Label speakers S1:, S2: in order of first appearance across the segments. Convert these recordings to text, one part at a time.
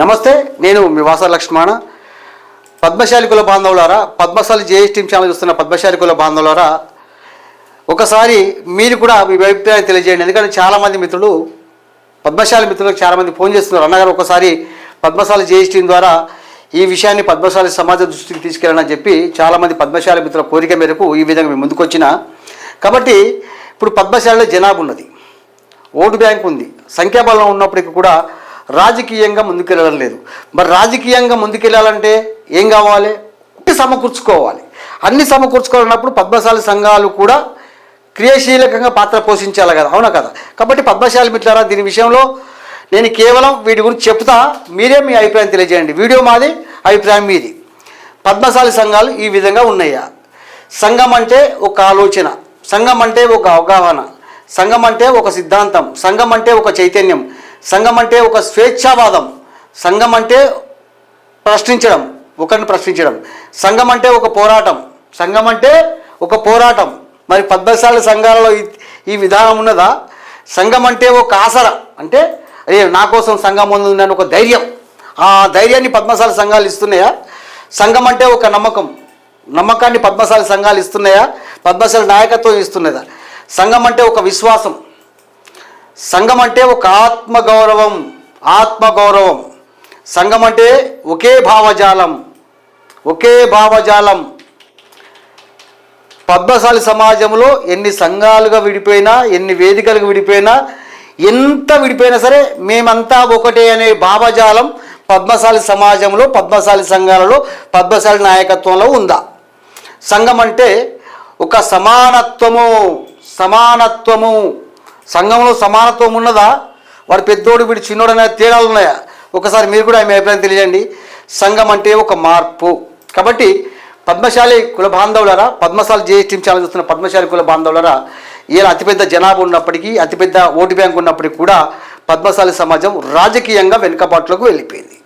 S1: నమస్తే నేను మీ వాస లక్ష్మణ. పద్మశాలి కుల బాంధవులారా పద్మశాలి జేఎస్ టీమ్ ఛానల్ చూస్తున్న పద్మశాలి కుల బాంధవులారా ఒకసారి మీరు కూడా మీ అభిప్రాయం తెలియజేయండి. ఎందుకంటే చాలామంది మిత్రులు పద్మశాలి మిత్రులకు చాలామంది ఫోన్ చేస్తున్నారు. అన్నగారు ఒకసారి పద్మశాలి జేఎస్ టీం ద్వారా ఈ విషయాన్ని పద్మశాలి సమాజ దృష్టికి తీసుకెళ్ళాలని చెప్పి చాలామంది పద్మశాలి మిత్రుల కోరిక మేరకు ఈ విధంగా మేము ముందుకొచ్చిన కాబట్టి ఇప్పుడు పద్మశాలిలో జనాభా ఉన్నది. ఓటు బ్యాంక్ ఉంది. సంఖ్యాబలం ఉన్నప్పటికీ కూడా రాజకీయంగా ముందుకెళ్ళడం లేదు. మరి రాజకీయంగా ముందుకెళ్ళాలంటే ఏం కావాలి? ఒకటి సమకూర్చుకోవాలి. అన్ని సమకూర్చుకోవాలన్నప్పుడు పద్మశాలి సంఘాలు కూడా క్రియాశీలకంగా పాత్ర పోషించాలి కదా అవునా కదా? కాబట్టి పద్మశాలి మిట్లారా దీని విషయంలో నేను కేవలం వీటి గురించి చెప్తా. మీరే మీ అభిప్రాయం తెలియజేయండి. వీడియో మాది అభిప్రాయం మీది. పద్మశాలి సంఘాలు ఈ విధంగా ఉన్నాయా? సంఘం అంటే ఒక ఆలోచన. సంఘం అంటే ఒక అవగాహన. సంఘం అంటే ఒక సిద్ధాంతం. సంఘం అంటే ఒక చైతన్యం. సంఘం అంటే ఒక స్వేచ్ఛావాదం. సంఘం అంటే ప్రశ్నించడం ఒకరిని ప్రశ్నించడం. సంఘం అంటే ఒక పోరాటం. సంఘం అంటే ఒక పోరాటం. మరి పద్మశాల సంఘాలలో ఈ- విధానం ఉన్నదా? సంఘం అంటే ఒక ఆసర అంటే అయ్యే నా కోసం సంఘం ఉందని ఒక ధైర్యం. ఆ ధైర్యాన్ని పద్మశాలి సంఘాలు ఇస్తున్నాయా? సంఘం అంటే ఒక నమ్మకం. నమ్మకాన్ని పద్మశాలి సంఘాలు ఇస్తున్నాయా? పద్మశాలి నాయకత్వం ఇస్తున్నదా? సంఘం అంటే ఒక విశ్వాసం. సంఘం అంటే ఒక ఆత్మగౌరవం ఆత్మగౌరవం. సంఘం అంటే ఒకే భావజాలం ఒకే భావజాలం. పద్మశాలి సమాజంలో ఎన్ని సంఘాలుగా విడిపోయినా ఎన్ని వేదికలుగా విడిపోయినా ఎంత విడిపోయినా సరే మేమంతా ఒకటే అనే భావజాలం పద్మశాలి సమాజంలో పద్మశాలి సంఘాలలో పద్మశాలి నాయకత్వంలో ఉందా? సంఘం అంటే ఒక సమానత్వము సమానత్వము. సంఘంలో సమానత్వం ఉన్నదా? వాడు పెద్దోడు వీడు చిన్నోడు అనే తేడాలు ఉన్నాయా? ఒకసారి మీరు కూడా ఆమె అభిప్రాయం తెలియజేయండి. సంఘం అంటే ఒక మార్పు. కాబట్టి పద్మశాలి కుల బాంధవులరా పద్మశాలి జేఎస్ ఛానల్ చూస్తున్న పద్మశాలి కుల బాంధవులరా ఇలా అతిపెద్ద జనాభా ఉన్నప్పటికీ అతిపెద్ద ఓటు బ్యాంక్ ఉన్నప్పటికీ కూడా పద్మశాలి సమాజం రాజకీయంగా వెనుకబాటులోకి వెళ్ళిపోయింది.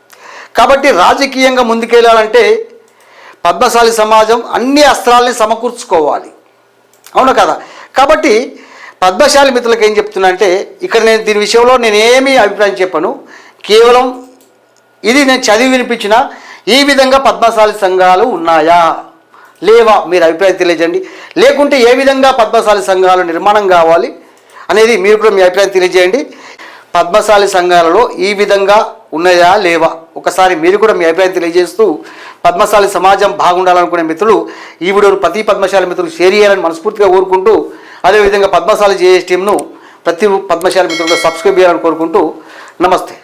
S1: కాబట్టి రాజకీయంగా ముందుకెళ్ళాలంటే పద్మశాలి సమాజం అన్ని అస్త్రాలని సమకూర్చుకోవాలి. అవును కదా? కాబట్టి పద్మశాలి మిత్రులకు ఏం చెప్తున్నా అంటే ఇక్కడ నేను దీని విషయంలో నేను ఏమీ అభిప్రాయం చెప్పను. కేవలం ఇది నేను చదివి వినిపించిన ఈ విధంగా పద్మశాలి సంఘాలు ఉన్నాయా? లేవా? మీరు అభిప్రాయం తెలియజేయండి. లేకుంటే ఏ విధంగా పద్మశాలి సంఘాలు నిర్మాణం కావాలి అనేది మీరు కూడా మీ అభిప్రాయం తెలియజేయండి. పద్మశాలి సంఘాలలో ఈ విధంగా ఉన్నాయా? లేవా? ఒకసారి మీరు కూడా మీ అభిప్రాయం తెలియజేస్తూ పద్మశాలి సమాజం బాగుండాలనుకునే మిత్రులు ఈ వీడియోను ప్రతి పద్మశాలి మిత్రులు షేర్ చేయాలని మనస్ఫూర్తిగా కోరుకుంటూ అదేవిధంగా పద్మశాలి జేఎస్ టీంను ప్రతి పద్మశాలి మిత్రులుగా సబ్స్క్రైబ్ చేయాలని కోరుకుంటూ నమస్తే.